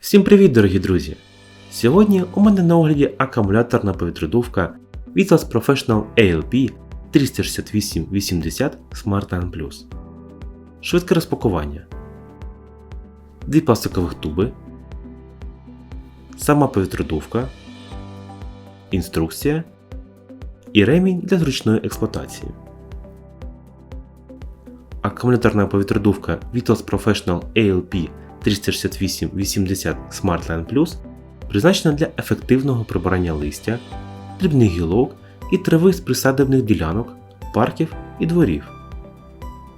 Всім привіт, дорогі друзі! Сьогодні у мене на огляді акумуляторна повітродувка Vitals Professional ALP 36880 Smart Line Plus. Швидке розпакування. Дві пластикових туби. Сама повітродувка. Інструкція і ремінь для зручної експлуатації. Акумуляторна повітродувка Vitals Professional ALP 368-80 SmartLine Plus призначена для ефективного прибирання листя, дрібних гілок і трави з присадибних ділянок, парків і дворів.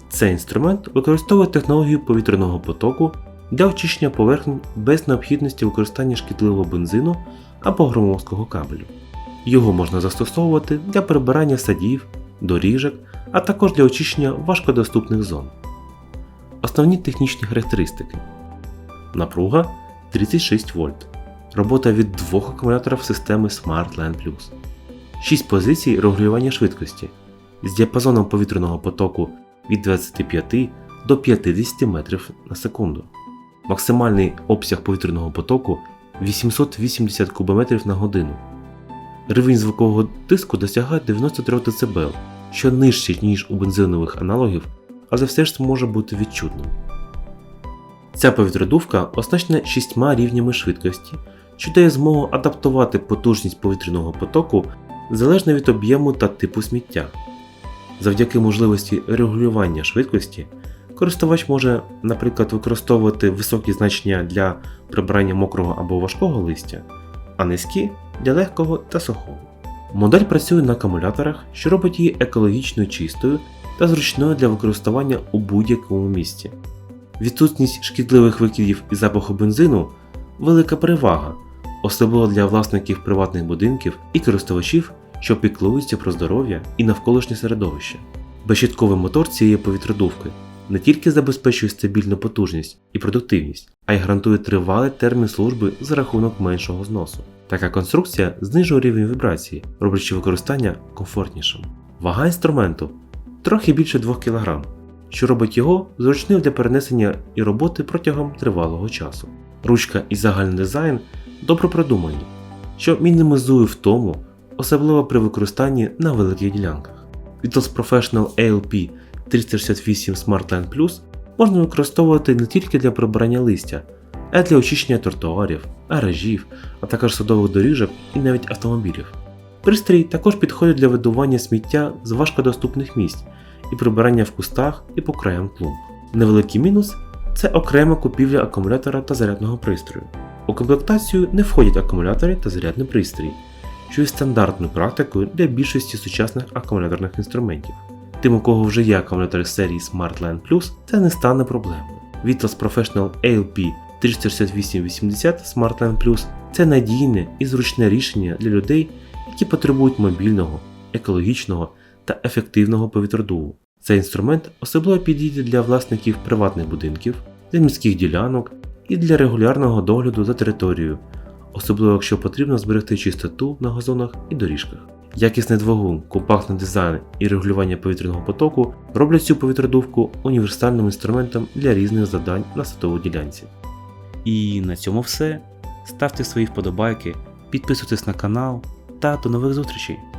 Цей інструмент використовує технологію повітряного потоку для очищення поверхень без необхідності використання шкідливого бензину або громоздкого кабелю. Його можна застосовувати для прибирання садів, доріжок, а також для очищення важкодоступних зон. Основні технічні характеристики. Напруга 36 вольт. Робота від двох акумуляторів системи Smart Line Plus. 6 позицій регулювання швидкості з діапазоном повітряного потоку від 25 до 50 метрів на секунду. Максимальний обсяг повітряного потоку 880 кубометрів на годину. Рівень звукового тиску досягає 93 дБ, що нижче, ніж у бензинових аналогів, але все ж може бути відчутним. Ця повітродувка оснащена шістьма рівнями швидкості, що дає змогу адаптувати потужність повітряного потоку залежно від об'єму та типу сміття. Завдяки можливості регулювання швидкості, користувач може, наприклад, використовувати високі значення для прибирання мокрого або важкого листя, а низькі для легкого та сухого. Модель працює на акумуляторах, що робить її екологічно чистою та зручною для використання у будь-якому місці. Відсутність шкідливих викидів і запаху бензину велика перевага, особливо для власників приватних будинків і користувачів, що піклуються про здоров'я і навколишнє середовище. Безщітковий мотор цієї повітродувки не тільки забезпечує стабільну потужність і продуктивність, а й гарантує тривалий термін служби за рахунок меншого зносу. Така конструкція знижує рівень вібрації, роблячи використання комфортнішим. Вага інструменту трохи більше 2 кг, що робить його зручним для перенесення і роботи протягом тривалого часу. Ручка і загальний дизайн добре продумані, що мінімізує втому, особливо при використанні на великих ділянках. Vitals Professional ALP 368 Smart Line Plus можна використовувати не тільки для прибирання листя, а й для очищення тротуарів, гаражів, а також садових доріжок і навіть автомобілів. Пристрій також підходить для видування сміття з важкодоступних місць і прибирання в кустах і по краям клумб. Невеликий мінус це окрема купівля акумулятора та зарядного пристрою. У комплектацію не входять акумулятори та зарядний пристрій, що є стандартною практикою для більшості сучасних акумуляторних інструментів. Тим, у кого вже є акумулятори серії Smart Line Plus, це не стане проблемою. Vitals Professional ALP 36880 Smart Line Plus це надійне і зручне рішення для людей, які потребують мобільного, екологічного та ефективного повітродуву. Цей інструмент особливо підійде для власників приватних будинків, для міських ділянок і для регулярного догляду за територією, особливо якщо потрібно зберегти чистоту на газонах і доріжках. Якісний двигун, компактний дизайн і регулювання повітряного потоку роблять цю повітродувку універсальним інструментом для різних завдань на садовій ділянці. І на цьому все. Ставте свої вподобайки, підписуйтесь на канал та до нових зустрічей!